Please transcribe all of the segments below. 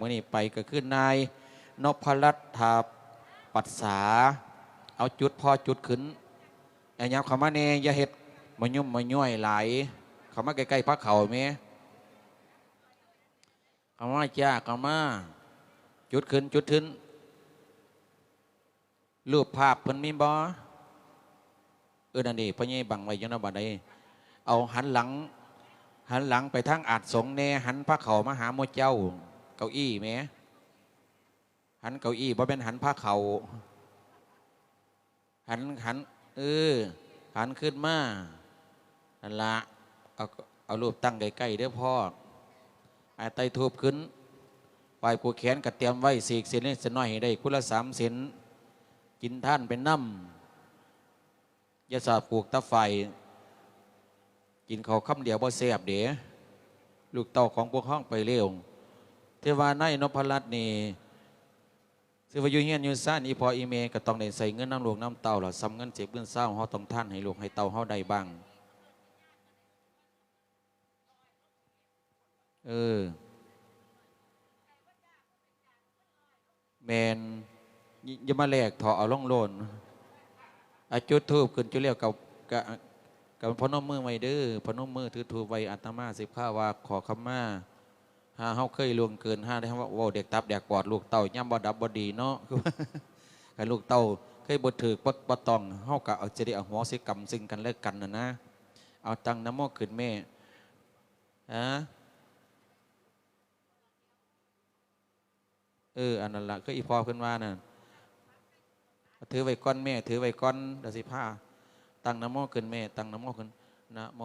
มื่อนี้ไปก็คือนายนพรัตน์ทาปัสสา เอาจุดพอจุดขึ้นไอ้ยับเขามาเนอย่าเฮ็ดมายุ่มมาย่อยไหลเขามาใกล้ๆพักเขาไหมเขามาจ้าเขามาจุดขึ้นจุดขึ้นรูปภาพเพิ่นมีบ่เออนั่นดิพ่อใหญ่บังไว้ยังนบัดนี้เอาหันหลัง หันหลังไปทางอาจสงแน่หันพระเขามาหาโมเจ้า เก้าอี้แหมหันเก้าอี้บ่เป็นหันพระเขาหันหันเออหันขึ้นมานั่นละเอาเอารูปตั้งใกล้ๆเด้อพ่ออาไตทูบขึ้นปลายผูแขนก็เตรียมไว้สีกเส้นนี้สน้อยให้ได้คุณละสามเส้นกินท่านเป็นน้ำยาสาบปลูกตะไฟ กินเขาวคำเดียวบ่แซ่บเด๋ลูกเต่าของพวกห้องไปเร็ว เทวานายนพรัตน์นี่สิวายุเฮียนยูซ่านอีพออีเมก็ต้องได้ใส่เงินน้ำหลวงน้ำเต่าหรอซ้ำเงินเจ็บเงินเศร้าเฮาต้องท่านให้หลูกให้เต่าเฮาได้บ้าง เออแมนอย่ามาแลกถอเอาล่องโลนอาจุดทูบขึ้นจุดเรียวกับกับกับพนมมือไว้เด้อพนมมือถือทูบไว้อัตมาสิบข้าว่าขอคำมา หาเฮาเคยล่วงเกินห้าได้ว่าว่าเด็กตับเด็กปอดลูกเต่าย่ำบ่ดับบ่ดีเนาะคือว่าคันลูกเต่าเคยบ่ถือบ่บ่ตองเฮากะเอาจะได้เอาหัวสิกรรมซึ่งกันและกันนะนะ เอาตังน้ำมอขึ้นแม่ฮะเอออันนั้นละก็อีพอขึ้นว่าน่ะถือไว้ก้อนแม่ ถือไว้ก้อนดสิผ้าตั้งนะโมอขึ้นแม่ ตั้งนะโมอขึ้นนะโม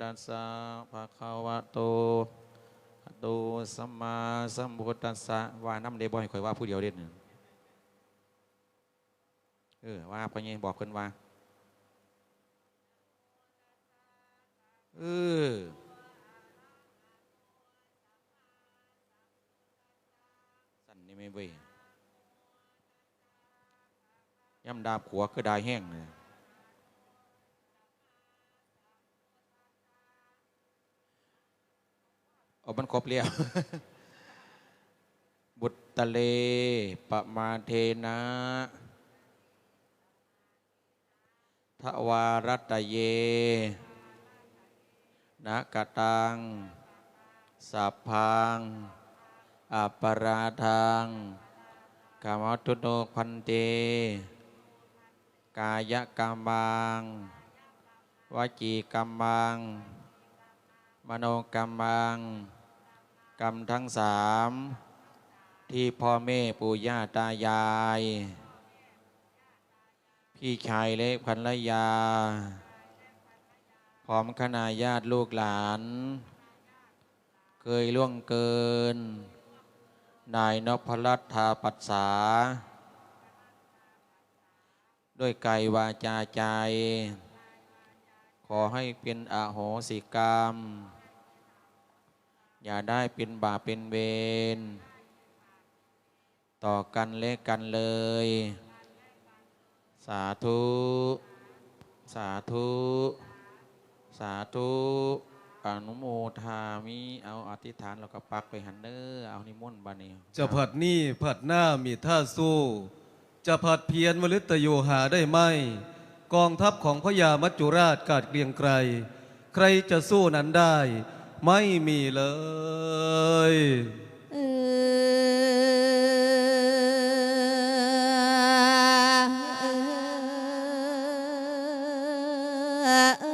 ตัสสะภะคะวะโต ตสัมมาสัมพุทธัสสะว่าน้ำเดบอยข่อยว่าผู้เดียวเด่นเออว่าพระเยงบอกขึ้นว่าเออสั่นนี่ไม่เว้ยย่ำดาบขัวคือดาแห้งเลย เอามันครบแล้วบุตตะเลปะมาเทนะทวารัตเยนะกะตังสัพพังอัปปราทังกามตุโนพันเต กายกรรมังวจีกรรมัง มโนกรรมัง กรรมทั้งสามที่พ่อแม่ปู่ย่าตายาย พี่ชายและภรรยา พร้อมคณะญาติลูกหลาน เคยล่วงเกิน นายนพรัตน์ทาปัสสา ด้วยกายวาจาใจ ขอให้เป็นอโหสิกรรม อย่าได้เป็นบาปเป็นเวรต่อกันและกันเลย สาธุ สาธุ สาธุอนุโมทามิเอาอธิษฐานเราก็ปักไปหันเนอเอานิมนต์บานีจะผัดหนี้ผัดหน้ามีท่าสู้ จะผัดเพียรมฤตโยหาได้ไหมกองทัพของพระยามัจจุราชกาดเกรียงไกร ใครจะสู้นั้นได้ ไม่มีเลยเออ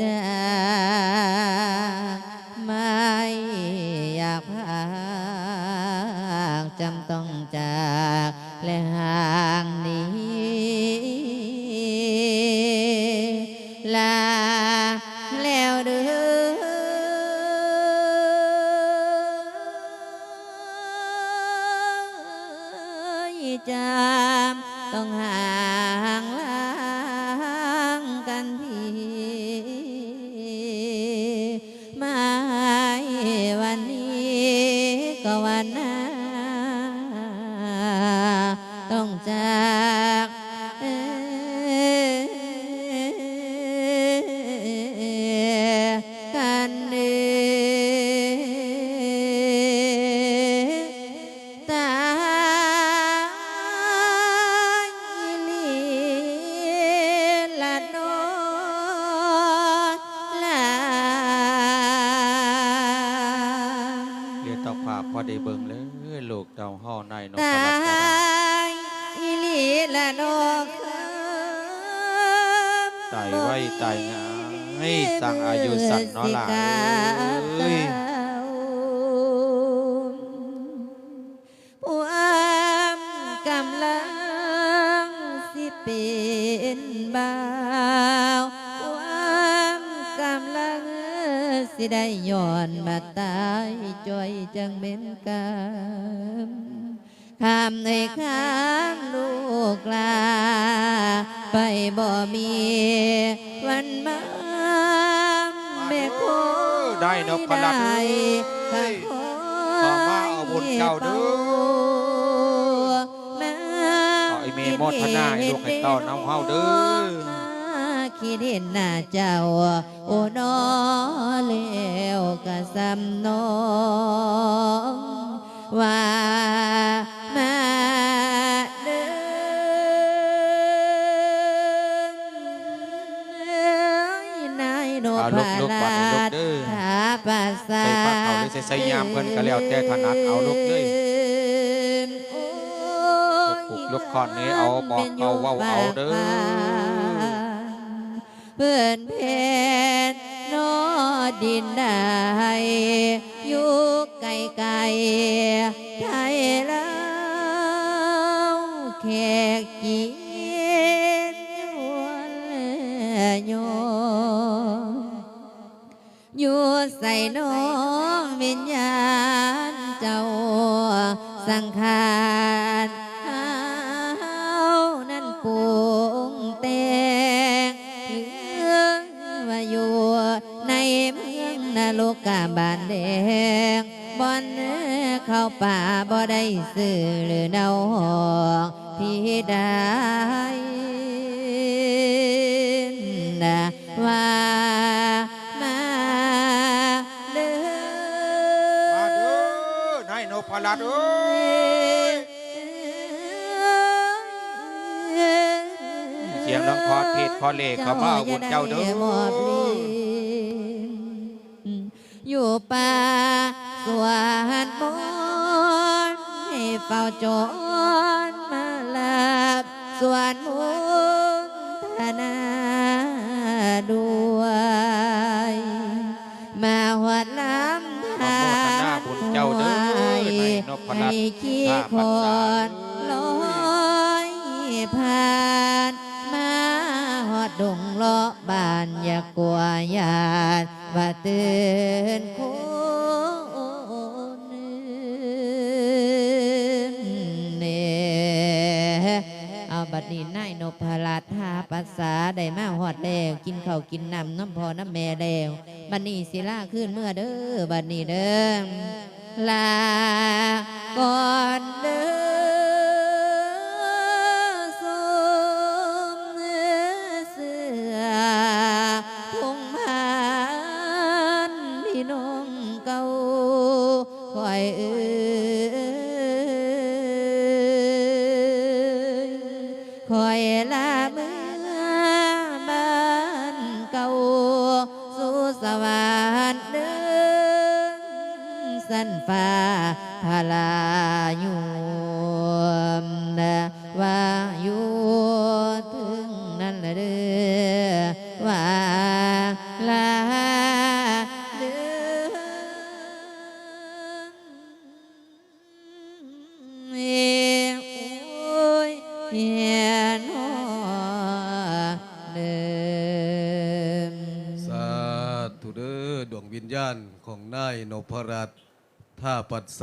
จะไม่อยากพากจำต้องจากและห่างนี้ลาแล้วเด้อจามต้องห่างลา ต้องจากเอ่อกันเด้อตายลีละโนลาเรียนต่อภาพพอได้เบิ่งเลยลูกเดาห่อในนพตารัตน์ก็ได้ยอีหลีละ นกตายไว้ตายงาให้สร้างอายุสั้นเนาะล่ะเอ้ยผู้อำกำลังสิเป็นบ่าวผู้อำกำลังสิได้ย้อนมาตายจอยจังเป็นกรรม คำในข้างลูกลา ไปบ่มีวันมาแม่คงได้นพรัตน์เอ้ยข้าขอมาเอาบุญเจ้าด้อแม่ขอไอเมย์โมทนาให้ลูกให้ต้าน้ำเฮาเด้อคิดเห็นหน้าเจ้า โอ้นอแล้วกะสำน้องว่า นายโนเอาลูภากลูกบัดลาลูกดื้อถาภาษาใส่ผ้าขาวหรือใส่ใส่ยามเพิ่นก็แล้วแต่ถนัดเอาลูกเลยโอ้ยลูกลูกคอนนี้เอาบอกเอาเว้าเอาเด้อเพื่อนเพนนอดินได้อยู่ไกลไกลไทยแล้วแขกจี สังขารเฮานั้นปรุงแต่งเรื่องว่าอยู่ในเมืองนรกกาบานแดงบอนเข้าป่าบ่ได้ซื้อหรือเนาหอกที่ได้นะว่ามาเด้อมาเด้อนายนพรัตน์เอ้ เสียงน้องพอดเพชรพอเลขเขามาเอาบุญเจ้าเด้ออยู่ป่าสวนมนต์ให้เฝ้าจรมาลับสวนมุนธนาด้วย มาหวดน้ำขอโมทนาบุญเจ้าเด้อนายนพรัตน์ให้ขี้ข้าคพรรษานาะบานอย่ากลัวญาติว่าตื่นคนเน่เอาบัดนี้นายนพรัตน์หาภาษาได้มาหอดแล้วกินข้าวกินน้ำน้ำพอน้ำแม่แล้วบัดนี้สิลาขึ้นเมื่อเด้อบัดนี้เด้อลาก่อนเด้อ วรรค์เดินสันฟ้าพลา พรัตน์ท่าปัดส